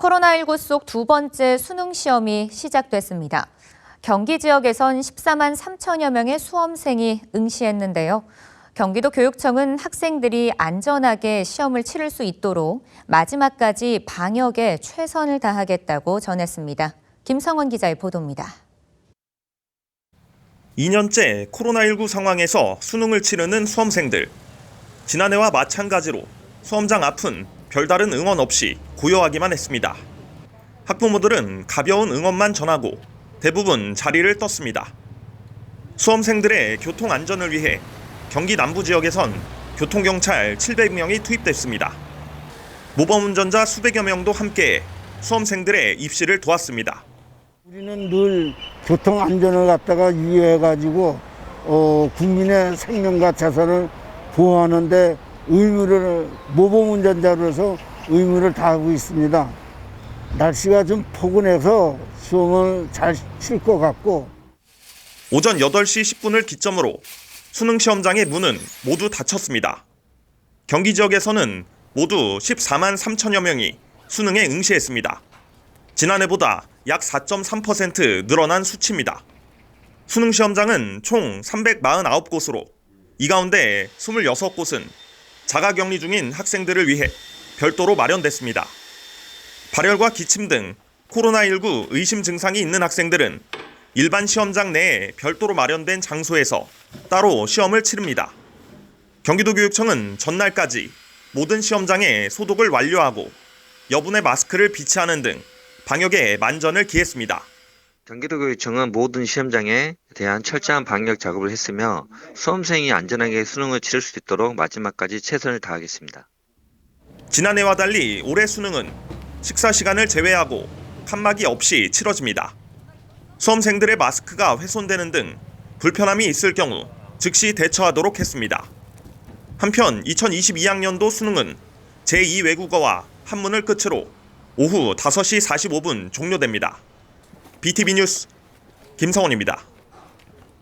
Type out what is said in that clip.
코로나19 속 두 번째 수능 시험이 시작됐습니다. 경기 지역에선 14만 3천여 명의 수험생이 응시했는데요. 경기도 교육청은 학생들이 안전하게 시험을 치를 수 있도록 마지막까지 방역에 최선을 다하겠다고 전했습니다. 김성원 기자의 보도입니다. 2년째 코로나19 상황에서 수능을 치르는 수험생들. 지난해와 마찬가지로 수험장 앞은 별다른 응원 없이 고요하기만 했습니다. 학부모들은 가벼운 응원만 전하고 대부분 자리를 떴습니다. 수험생들의 교통 안전을 위해 경기 남부 지역에선 교통경찰 700명이 투입됐습니다. 모범 운전자 수백여 명도 함께 수험생들의 입시를 도왔습니다. 우리는 늘 교통 안전을 갖다가 유의해가지고 어, 국민의 생명과 자산을 보호하는데 의무를 모범 운전자로서 의무를 다하고 있습니다. 날씨가 좀 포근해서 시험을 잘 칠 것 같고 오전 8시 10분을 기점으로 수능 시험장의 문은 모두 닫혔습니다. 경기 지역에서는 모두 14만 3천여 명이 수능에 응시했습니다. 지난해보다 약 4.3% 늘어난 수치입니다. 수능 시험장은 총 349곳으로 이 가운데 26곳은 자가격리 중인 학생들을 위해 별도로 마련됐습니다. 발열과 기침 등 코로나19 의심 증상이 있는 학생들은 일반 시험장 내에 별도로 마련된 장소에서 따로 시험을 치릅니다. 경기도교육청은 전날까지 모든 시험장에 소독을 완료하고 여분의 마스크를 비치하는 등 방역에 만전을 기했습니다. 경기도교육 청은 모든 시험장에 대한 철저한 방역 작업을 했으며 수험생이 안전하게 수능을 치를 수 있도록 마지막까지 최선을 다하겠습니다. 지난해와 달리 올해 수능은 식사 시간을 제외하고 칸막이 없이 치러집니다. 수험생들의 마스크가 훼손되는 등 불편함이 있을 경우 즉시 대처하도록 했습니다. 한편 2022학년도 수능은 제2 외국어와 한문을 끝으로 오후 5시 45분 종료됩니다. BTV 뉴스 김성원입니다.